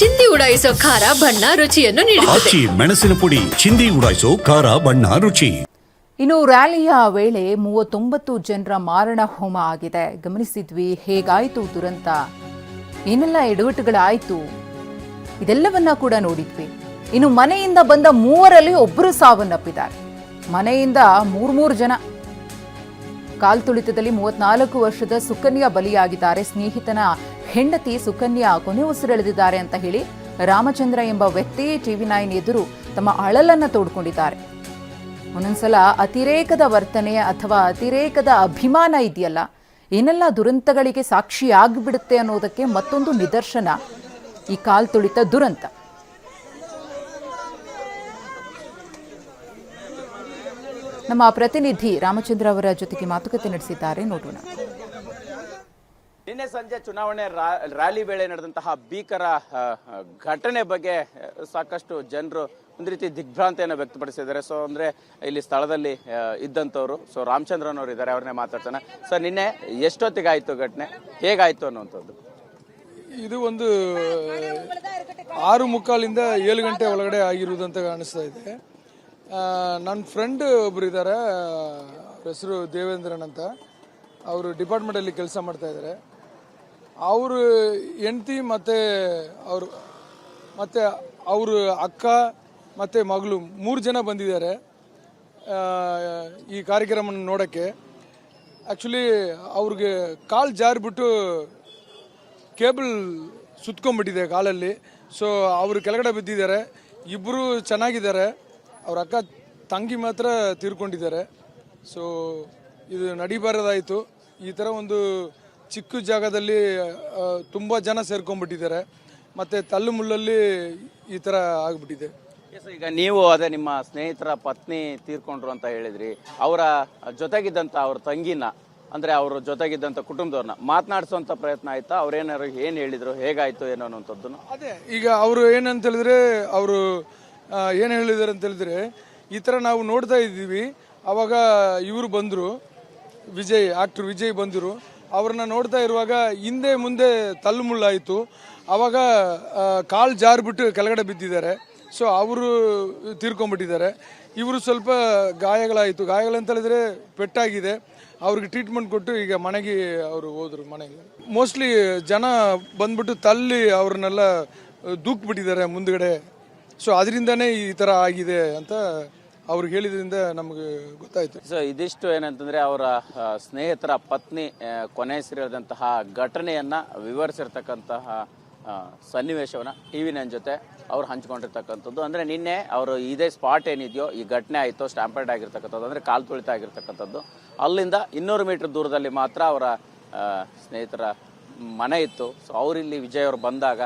ಚಿಂದಿ ಉಡಾಯಿಸೋ ಖಾರ ಬಣ್ಣ ರುಚಿಯನ್ನು ನೀಡುತ್ತದೆ. ಆಚಿ ಮೆಣಸಿನ ಪುಡಿ ಚಿಂದಿ ಉಡಾಯಿಸೋ ಖಾರ ಬಣ್ಣ ರುಚಿ. ಇನ್ನು ರ್ಯಾಲಿಯ ವೇಳೆ ಮೂವತ್ತೊಂಬತ್ತು ಜನರ ಮಾರಣ ಹೋಮ ಆಗಿದೆ. ಗಮನಿಸಿದ್ವಿ ಹೇಗಾಯಿತು ದುರಂತ? ಏನೆಲ್ಲ ಎಡವಟ್ಟುಗಳಾಯಿತು? ಇದೆಲ್ಲವನ್ನ ಕೂಡ ನೋಡಿದ್ವಿ. ಇನ್ನು ಮನೆಯಿಂದ ಬಂದ ಮೂವರಲ್ಲಿ ಒಬ್ಬರು ಸಾವನ್ನಪ್ಪಿದ್ದಾರೆ. ಮನೆಯಿಂದ ಮೂರ್ ಮೂರು ಜನ. ಕಾಲ್ತುಳಿತದಲ್ಲಿ ಮೂವತ್ನಾಲ್ಕು ವರ್ಷದ ಸುಕನ್ಯಾ ಬಲಿಯಾಗಿದ್ದಾರೆ. ಸ್ನೇಹಿತನ ಹೆಂಡತಿ ಸುಕನ್ಯಾ ಕೊನೆ ಉಸಿರೆಳೆದಿದ್ದಾರೆ ಅಂತ ಹೇಳಿ ರಾಮಚಂದ್ರ ಎಂಬ ವ್ಯಕ್ತಿ ಟಿವಿ ನೈನ್ ಎದುರು ತಮ್ಮ ಅಳಲನ್ನ ತೋಡ್ಕೊಂಡಿದ್ದಾರೆ. ಒಂದೊಂದ್ಸಲ ಅತಿರೇಕದ ವರ್ತನೆ ಅಥವಾ ಅತಿರೇಕದ ಅಭಿಮಾನ ಇದೆಯಲ್ಲ, ಏನೆಲ್ಲ ದುರಂತಗಳಿಗೆ ಸಾಕ್ಷಿಯಾಗ್ಬಿಡುತ್ತೆ ಅನ್ನೋದಕ್ಕೆ ಮತ್ತೊಂದು ನಿದರ್ಶನ, ಈ ಕಾಲ್ತುಳಿತ ದುರಂತ. ನಮ್ಮ ಪ್ರತಿನಿಧಿ ರಾಮಚಂದ್ರ ಅವರ ಜೊತೆಗೆ ಮಾತುಕತೆ ನಡೆಸಿದ್ದಾರೆ. ನೋಡೋಣ. ನಿನ್ನೆ ಸಂಜೆ ಚುನಾವಣೆ ರ್ಯಾಲಿ ವೇಳೆ ನಡೆದಂತಹ ಭೀಕರ ಘಟನೆ ಬಗ್ಗೆ ಸಾಕಷ್ಟು ಜನರು ಒಂದು ರೀತಿ ದಿಗ್ಭ್ರಾಂತಿಯನ್ನು ವ್ಯಕ್ತಪಡಿಸಿದ್ದಾರೆ. ಸೊ ಅಂದ್ರೆ ಇಲ್ಲಿ ಸ್ಥಳದಲ್ಲಿ ಇದ್ದಂಥವ್ರು ಸೊ ರಾಮಚಂದ್ರನ್ ಅವರು ಇದ್ದಾರೆ, ಅವ್ರನ್ನೇ ಮಾತಾಡ್ತಾನೆ ಸರ್ ನಿನ್ನೆ ಎಷ್ಟೊತ್ತಿಗಾಯ್ತು ಘಟನೆ? ಹೇಗಾಯಿತು ಅನ್ನುವಂಥದ್ದು? ಇದು ಒಂದು, ಆರು ಮುಕ್ಕಾಲಿಂದ ಏಳು ಗಂಟೆ ಒಳಗಡೆ ಆಗಿರುವುದಂತ ಕಾಣಿಸ್ತಾ ಇದೆ. ನನ್ನ ಫ್ರೆಂಡ್ ಒಬ್ರು ಇದ್ದಾರೆ ಹೆಸರು ದೇವೇಂದ್ರನ್ ಅಂತ. ಅವರು ಡಿಪಾರ್ಟ್ಮೆಂಟಲ್ಲಿ ಕೆಲಸ ಮಾಡ್ತಾ ಇದ್ದಾರೆ. ಅವರು ಹೆಂಡತಿ ಮತ್ತು ಅವರು ಮತ್ತು ಅವರು ಅಕ್ಕ ಮತ್ತು ಮಗಳು ಮೂರು ಜನ ಬಂದಿದ್ದಾರೆ ಈ ಕಾರ್ಯಕ್ರಮನ ನೋಡೋಕ್ಕೆ. ಆ್ಯಕ್ಚುಲಿ ಅವ್ರಿಗೆ ಕಾಲು ಜಾರಿಬಿಟ್ಟು ಕೇಬಲ್ ಸುತ್ಕೊಂಡ್ಬಿಟ್ಟಿದೆ ಕಾಲಲ್ಲಿ. ಸೊ ಅವರು ಕೆಳಗಡೆ ಬಿದ್ದಿದ್ದಾರೆ. ಇಬ್ಬರು ಚೆನ್ನಾಗಿದ್ದಾರೆ. ಅವ್ರ ಅಕ್ಕ ತಂಗಿ ಮಾತ್ರ ತೀರ್ಕೊಂಡಿದ್ದಾರೆ. ಸೊ ಇದು ನಡಿಬಾರದಾಯಿತು. ಈ ಥರ ಒಂದು ಚಿಕ್ಕ ಜಾಗದಲ್ಲಿ ತುಂಬ ಜನ ಸೇರ್ಕೊಂಡ್ಬಿಟ್ಟಿದ್ದಾರೆ. ಮತ್ತು ತಲ್ಲು ಮುಳ್ಳಲ್ಲಿ ಈ ಥರ ಆಗಿಬಿಟ್ಟಿದೆ. ಈಗ ನೀವು ಅದೇ ನಿಮ್ಮ ಸ್ನೇಹಿತರ ಪತ್ನಿ ತೀರ್ಕೊಂಡ್ರು ಅಂತ ಹೇಳಿದ್ರಿ. ಅವರ ಜೊತೆಗಿದ್ದಂಥ ಅವ್ರ ತಂಗಿನ ಅಂದ್ರೆ ಅವ್ರ ಜೊತೆಗಿದ್ದಂಥ ಕುಟುಂಬದವ್ರನ್ನ ಮಾತನಾಡಿಸುವಂತ ಪ್ರಯತ್ನ ಆಯ್ತಾ? ಅವ್ರೇನಾರು ಏನು ಹೇಳಿದರು? ಹೇಗಾಯ್ತು? ಏನೋ ಅದೇ ಈಗ ಅವರು ಏನಂತ ಹೇಳಿದ್ರೆ ಅವರು ಏನು ಹೇಳಿದ್ದಾರೆ ಅಂತ ಹೇಳಿದ್ರೆ ಈ ಥರ ನಾವು ನೋಡ್ತಾ ಇದ್ದೀವಿ. ಅವಾಗ ಇವರು ಬಂದರು ವಿಜಯ್ ಆಕ್ಟರ್ ವಿಜಯ್ ಬಂದರು. ಅವ್ರನ್ನ ನೋಡ್ತಾ ಇರುವಾಗ ಹಿಂದೆ ಮುಂದೆ ತಲ್ಲುಮುಳ್ಳಾಯಿತು ಅವಾಗ ಕಾಲು ಜಾರಿಬಿಟ್ಟು ಕೆಳಗಡೆ ಬಿದ್ದಿದ್ದಾರೆ. ಸೊ ಅವರು ತೀರ್ಕೊಂಡ್ಬಿಟ್ಟಿದ್ದಾರೆ. ಇವರು ಸ್ವಲ್ಪ ಗಾಯಗಳಾಯಿತು. ಗಾಯಗಳಂತ ಹೇಳಿದ್ರೆ ಪೆಟ್ಟಾಗಿದೆ. ಅವ್ರಿಗೆ ಟ್ರೀಟ್ಮೆಂಟ್ ಕೊಟ್ಟು ಈಗ ಮನೆಗೆ ಅವರು ಹೋದರು ಮನೆಗೆ. ಮೋಸ್ಟ್ಲಿ ಜನ ಬಂದ್ಬಿಟ್ಟು ತಲ್ಲಿ ಅವ್ರನ್ನೆಲ್ಲ ದೂಕ್ಬಿಟ್ಟಿದ್ದಾರೆ ಮುಂದ್ಗಡೆ. ಸೊ ಅದರಿಂದನೇ ಈ ಥರ ಆಗಿದೆ ಅಂತ ಅವ್ರಿಗೆ ಹೇಳಿದ್ರಿಂದ ನಮಗೆ ಗೊತ್ತಾಯ್ತು. ಸೊ ಇದಿಷ್ಟು ಏನಂತಂದ್ರೆ ಅವರ ಸ್ನೇಹಿತರ ಪತ್ನಿ ಆ, ಕೊನೆ ಹೆಸರಿದಂತಹ ಘಟನೆಯನ್ನ ವಿವರಿಸಿರ್ತಕ್ಕಂತಹ ಸನ್ನಿವೇಶವನ್ನ ಟಿ ವಿ ನನ್ನ ಜೊತೆ ಅವ್ರು ಹಂಚ್ಕೊಂಡಿರ್ತಕ್ಕಂಥದ್ದು. ಅಂದ್ರೆ ನಿನ್ನೆ ಅವರು ಇದೇ ಸ್ಪಾಟ್ ಏನಿದೆಯೋ ಈ ಘಟನೆ ಆಯಿತು ಸ್ಟ್ಯಾಂಪರ್ಡ್ ಆಗಿರ್ತಕ್ಕಂಥದ್ದು ಅಂದ್ರೆ ಕಾಲು ತುಳಿತ ಆಗಿರ್ತಕ್ಕಂಥದ್ದು. ಅಲ್ಲಿಂದ ಇನ್ನೂರು ಮೀಟರ್ ದೂರದಲ್ಲಿ ಮಾತ್ರ ಅವರ ಸ್ನೇಹಿತರ ಮನೆ ಇತ್ತು. ಸೊ ಅವರಿಲ್ಲಿ ವಿಜಯ್ ಅವರು ಬಂದಾಗ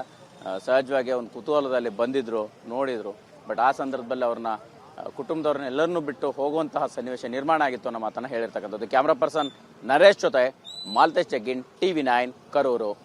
ಸಹಜವಾಗಿ ಒಂದು ಕುತೂಹಲದಲ್ಲಿ ಬಂದಿದ್ರು ನೋಡಿದ್ರು. ಬಟ್ ಆ ಸಂದರ್ಭದಲ್ಲಿ ಅವ್ರನ್ನ ಆ, ಕುಟುಂಬದವ್ರನ್ನ ಎಲ್ಲರನ್ನೂ ಬಿಟ್ಟು ಹೋಗುವಂತಹ ಸನ್ನಿವೇಶ ನಿರ್ಮಾಣ ಆಗಿತ್ತು ಅನ್ನೋ ಮಾತನ್ನು ಹೇಳಿರ್ತಕ್ಕಂಥದ್ದು. ಕ್ಯಾಮ್ರಾ ಪರ್ಸನ್ ನರೇಶ್ ಜೊತೆ ಮಾಲ್ತೇಶ್ ಜಗ್ಗಿನ್ ಟಿವಿ ನೈನ್ ಕರೂರು.